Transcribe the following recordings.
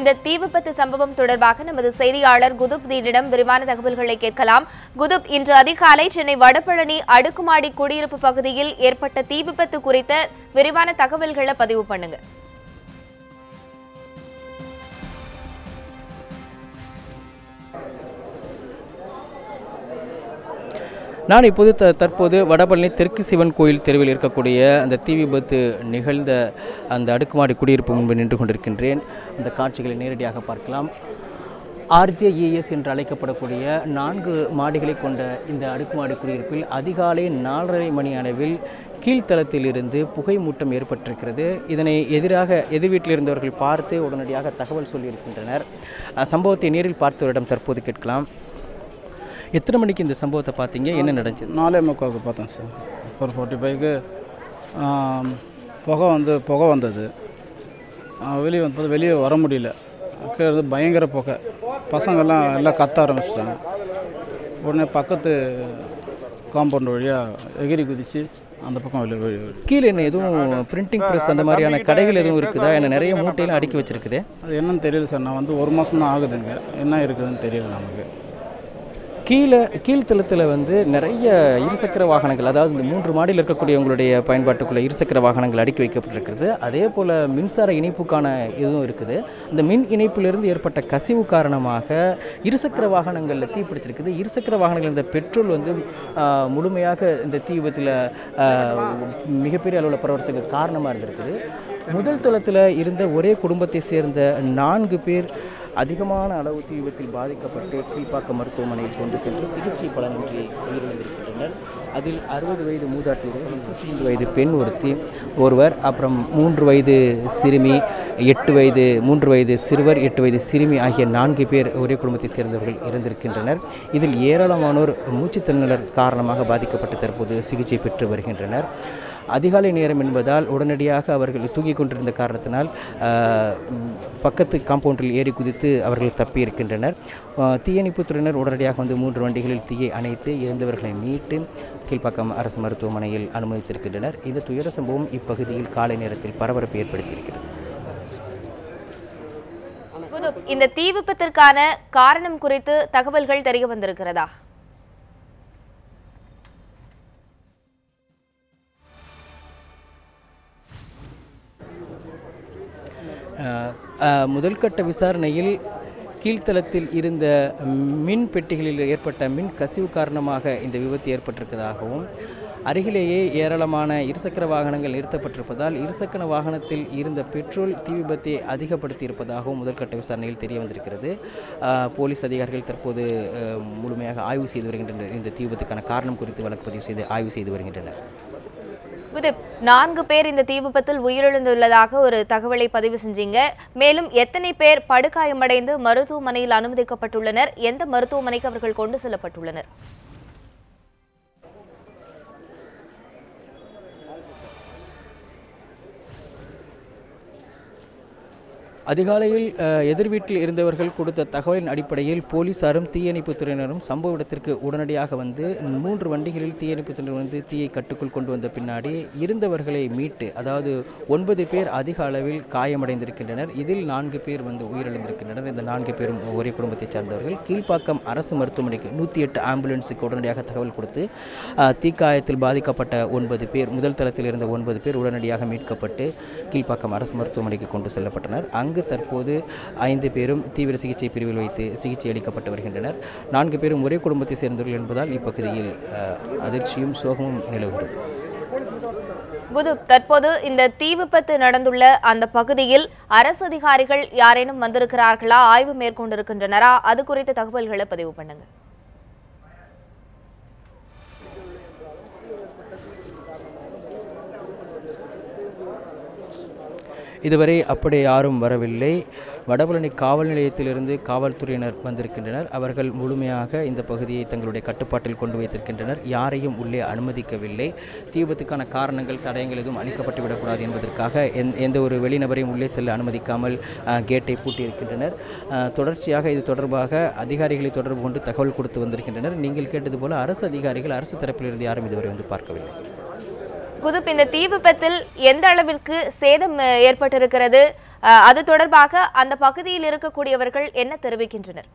இந்த தீ விபத்து சம்பவம் தொடர்பாக நமது செய்தியாளர் குதுப் தீனிடம் விரிவான தகவல்களை கேட்கலாம். குதுப் இன்று அதிகாலை சென்னை வடபழனி அடுக்குமாடி குடியிருப்பு பகுதியில் ஏற்பட்ட தீ விபத்து குறித்த விரிவான தகவல்களை பதிவு பண்ணுங்க. நான் இப்போது த தற்போது வடபழனி தெற்கு சிவன் கோயில் தெருவில் இருக்கக்கூடிய அந்த தீ விபத்து நிகழ்ந்த அந்த அடுக்குமாடி குடியிருப்பு முன்பு நின்று கொண்டிருக்கின்றேன். அந்த காட்சிகளை நேரடியாக பார்க்கலாம். ஆர்ஜேஇஎஸ் என்று அழைக்கப்படக்கூடிய நான்கு மாடிகளை கொண்ட இந்த அடுக்குமாடி குடியிருப்பில் அதிகாலை நாலரை மணி அளவில் கீழ்த்தளத்திலிருந்து புகை மூட்டம் ஏற்பட்டிருக்கிறது. இதனை எதிராக எதிர் வீட்டில் இருந்தவர்கள் பார்த்து உடனடியாக தகவல் சொல்லியிருக்கின்றனர். சம்பவத்தை நேரில் பார்த்தவரிடம் தற்போது கேட்கலாம். எத்தனை மணிக்கு இந்த சம்பவத்தை பார்த்தீங்க? என்ன நடந்துச்சு? நாலே முக்காவுக்கு பார்த்தேன் சார். ஒரு ஃபார்ட்டி ஃபைவ்க்கு புகை வந்து புகை வந்தது. வெளியே வந்து பார்த்தா வெளியே வர முடியல. கீழே பயங்கர புகை. பசங்கள்லாம் எல்லாம் கத்த ஆரம்பிச்சிட்டாங்க. உடனே பக்கத்து காம்பவுண்ட் வழியாக எகிரி குதித்து அந்த பக்கம் வெளியே வெளியே கீழே என்ன எதுவும் பிரிண்டிங் ப்ரெஸ் அந்த மாதிரியான கடைகள் எதுவும் இருக்குதா? என்ன நிறைய மூட்டையெல்லாம் அடுக்கி வச்சிருக்குது? அது என்னன்னு தெரியல சார். நான் வந்து ஒரு மாதம் தான் ஆகுதுங்க என்ன இருக்குதுன்னு தெரியல நமக்கு. கீழே கீழ்த்தளத்தில் வந்து நிறைய இருசக்கர வாகனங்கள் அதாவது இந்த மூன்று மாடியில் இருக்கக்கூடிய உங்களுடைய பயன்பாட்டுக்குள்ள இருசக்கர வாகனங்கள் அடுக்கி வைக்கப்பட்டிருக்கிறது. அதே போல் மின்சார இணைப்புக்கான இதுவும் இருக்குது. அந்த மின் இணைப்பிலிருந்து ஏற்பட்ட கசிவு காரணமாக இருசக்கர வாகனங்களில் தீ பிடிச்சிருக்குது இருசக்கர வாகனங்கள் இந்த பெட்ரோல் வந்து முழுமையாக இந்த தீ விபத்தில் மிகப்பெரிய அளவில் பரவறதுக்கு காரணமாக இருந்திருக்குது. முதல் தளத்தில் இருந்த ஒரே குடும்பத்தை சேர்ந்த நான்கு பேர் அதிகமான அளவு தீ விபத்தில் பாதிக்கப்பட்டு கீழ்ப்பாக்கம் மருத்துவமனையில் கொண்டு சென்று சிகிச்சை பலனின்றி உயிரிழந்திருக்கின்றனர். அதில் அறுபது வயது மூதாட்டி ஒருவர் முப்பத்தி வயது பெண் ஒருத்தி ஒருவர் அப்புறம் மூன்று வயது சிறுமி எட்டு வயது மூன்று வயது சிறுவர் எட்டு வயது சிறுமி ஆகிய நான்கு பேர் ஒரே குடும்பத்தை சேர்ந்தவர்கள் இருந்திருக்கின்றனர் இதில் ஏராளமானோர் மூச்சுத் காரணமாக பாதிக்கப்பட்டு தற்போது சிகிச்சை பெற்று வருகின்றனர். அதிகாலை நேரம் என்பதால் உடனடியாக அவர்கள் தூங்கிக் கொண்டிருந்த காரணத்தினால் பக்கத்து காம்பவுண்டில் ஏறி குதித்து அவர்கள் தப்பி இருக்கின்றனர் தீயணைப்புத்துறையினர் உடனடியாக வந்து மூன்று வண்டிகளில் தீயை அணைத்து இறந்தவர்களை மீட்டு கீழ்ப்பாக்கம் அரசு மருத்துவமனையில் அனுமதித்திருக்கின்றனர். இந்த துயர சம்பவம் இப்பகுதியில் காலை நேரத்தில் பரபரப்பு ஏற்படுத்தியிருக்கிறது. இந்த தீ விபத்திற்கான காரணம் குறித்து தகவல்கள் தெரிய வந்திருக்கிறதா? முதல்கட்ட விசாரணையில் கீழ்த்தளத்தில் இருந்த மின் பெட்டிகளில் ஏற்பட்ட மின் கசிவு காரணமாக இந்த விபத்து ஏற்பட்டிருப்பதாகவும் அருகிலேயே ஏராளமான இருசக்கர வாகனங்கள் நிறுத்தப்பட்டிருப்பதால் இருசக்கர வாகனத்தில் இருந்த பெட்ரோல் தீ விபத்தை அதிகப்படுத்தி இருப்பதாகவும் முதல்கட்ட விசாரணையில் தெரிய வந்திருக்கிறது. போலீஸ் அதிகாரிகள் தற்போது முழுமையாக ஆய்வு செய்து வருகின்றனர். இந்த தீ விபத்துக்கான காரணம் குறித்து வழக்கு பதிவு செய்து ஆய்வு செய்து வருகின்றனர். குதுப் நான்கு பேர் இந்த தீ விபத்தில் உயிரிழந்துள்ளதாக ஒரு தகவலை பதிவு செஞ்சீங்க. மேலும் எத்தனை பேர் படுகாயமடைந்து மருத்துவமனையில் அனுமதிக்கப்பட்டுள்ளனர்? எந்த மருத்துவமனைக்கு அவர்கள் கொண்டு செல்லப்பட்டுள்ளனர்? அதிகாலையில் எதிர் வீட்டில் இருந்தவர்கள் கொடுத்த தகவலின் அடிப்படையில் போலீசாரும் தீயணைப்புத் துறையினரும் சம்பவ இடத்திற்கு உடனடியாக வந்து மூன்று வண்டிகளில் தீயணைப்புத் துறையினர் வந்து தீயை கட்டுக்குள் கொண்டு வந்த பின்னாடி இருந்தவர்களை மீட்டு அதாவது ஒன்பது பேர் அதிக அளவில் காயமடைந்திருக்கின்றனர். இதில் நான்கு பேர் வந்து உயிரிழந்திருக்கின்றனர். இந்த நான்கு பேரும் ஒரே குடும்பத்தைச் சார்ந்தவர்கள். கீழ்ப்பாக்கம் அரசு மருத்துவமனைக்கு நூற்றி எட்டு ஆம்புலன்ஸுக்கு உடனடியாக தகவல் கொடுத்து தீக்காயத்தில் பாதிக்கப்பட்ட ஒன்பது பேர் முதல் தளத்தில் இருந்த ஒன்பது பேர் உடனடியாக மீட்கப்பட்டு கீழ்ப்பாக்கம் அரசு மருத்துவமனைக்கு கொண்டு செல்லப்பட்டனர். அங்கு தற்போது ஐந்து பேரும் தீவிர சிகிச்சை பிரிவில் வைத்து சிகிச்சை அளிக்கப்பட்டு வருகின்றனர். நான்கு பேரும் ஒரே குடும்பத்தை சேர்ந்தவர்கள் என்பதால் இப்பகுதியில் அதிர்ச்சியும் சோகமும் நிலவுகிறது. குது தற்போது இந்த தீ விபத்து நடந்துள்ள அந்த பகுதியில் அரசு அதிகாரிகள் யாரேனும் வந்திருக்கிறார்களா? ஆய்வு மேற்கொண்டிருக்கின்றனரா? அது குறித்த தகவல்களை பதிவு பண்ணுங்க. இதுவரை அப்படி யாரும் வரவில்லை. வடபழனி காவல் நிலையத்திலிருந்து காவல்துறையினர் வந்திருக்கின்றனர். அவர்கள் முழுமையாக இந்த பகுதியை தங்களுடைய கட்டுப்பாட்டில் கொண்டு வைத்திருக்கின்றனர். யாரையும் உள்ளே அனுமதிக்கவில்லை. தீபத்துக்கான காரணங்கள் தடயங்கள் எதுவும் அளிக்கப்பட்டு விடக்கூடாது என்பதற்காக எந் எந்த ஒரு வெளிநபரையும் உள்ளே செல்ல அனுமதிக்காமல் கேட்டை பூட்டியிருக்கின்றனர். தொடர்ச்சியாக இது தொடர்பாக அதிகாரிகளை தொடர்பு கொண்டு தகவல் கொடுத்து வந்திருக்கின்றனர். நீங்கள் கேட்டது போல அரசு அதிகாரிகள் அரசு தரப்பிலிருந்து யாரும் இதுவரை வந்து பார்க்கவில்லை. குதுப் இந்த தீ விபத்தில் எந்த அளவிற்கு சேதம் ஏற்பட்டிருக்கிறது? அது தொடர்பாக அந்த பகுதியில் இருக்கக்கூடியவர்கள் என்ன தெரிவிக்கின்றனர்?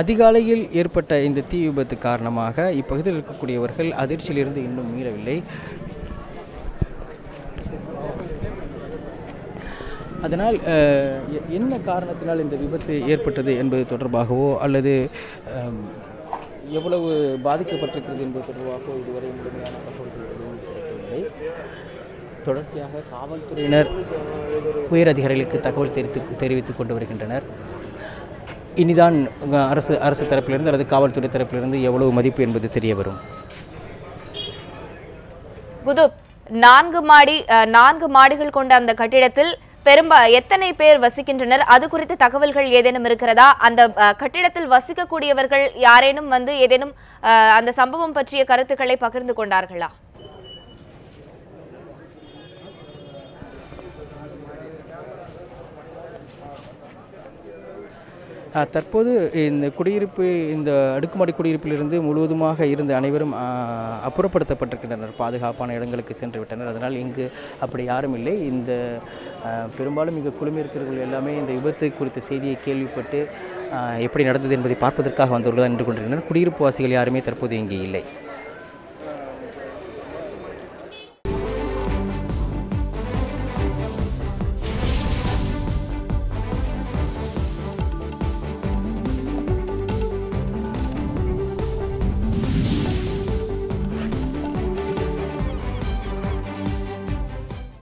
அதிகாலையில் ஏற்பட்ட இந்த தீ விபத்து காரணமாக இப்பகுதியில் இருக்கக்கூடியவர்கள் அதிர்ச்சியிலிருந்து இன்னும் மீளவில்லை அதனால் எ- என்ன காரணத்தினால் இந்த விபத்து ஏற்பட்டது என்பது தொடர்பாகவோ அல்லது எவ்வளவு பாதிக்கப்பட்டிருக்கிறது என்பது தொடர்பாகவோ இதுவரை முழுமையான தகவல்கள் எதுவும் கிடைக்கவில்லை. தொடர்ச்சியாக காவல்துறையினர் உயர் அதிகாரிகளுக்கு தகவல் தெரிவித்து தெரிவித்துக் கொண்டு வருகின்றனர். இனிதான் அரசு அரசு தரப்பிலிருந்து அல்லது காவல்துறை தரப்பிலிருந்து எவ்வளவு மதிப்பு என்பது தெரிய வரும். குதுப் நான்கு மாடி நான்கு மாடிகள் கொண்ட அந்த கட்டிடத்தில் பெரும்பா எத்தனை பேர் வசிக்கின்றனர்? அது குறித்த தகவல்கள் ஏதேனும் இருக்கிறதா? அந்த கட்டிடத்தில் வசிக்கக்கூடியவர்கள் யாரேனும் வந்து ஏதேனும் அந்த சம்பவம் பற்றிய கருத்துக்களை பகிர்ந்து கொண்டார்களா? தற்போது இந்த குடியிருப்பு இந்த அடுக்குமாடி குடியிருப்பிலிருந்து முழுவதுமாக இருந்த அனைவரும் அப்புறப்படுத்தப்பட்டிருக்கின்றனர் பாதுகாப்பான இடங்களுக்கு சென்று விட்டனர். அதனால் இங்கு அப்படி யாரும் இல்லை. இந்த பெரும்பாலும் இங்கு குழுமியிருக்கிறவர்கள் எல்லாமே இந்த விபத்து குறித்த செய்தியை கேள்விப்பட்டு எப்படி நடந்தது என்பதை பார்ப்பதற்காக வந்தவர்கள் தான் நின்று கொண்டிருக்கின்றனர். குடியிருப்பு வாசிகள் யாருமே தற்போது இங்கே இல்லை.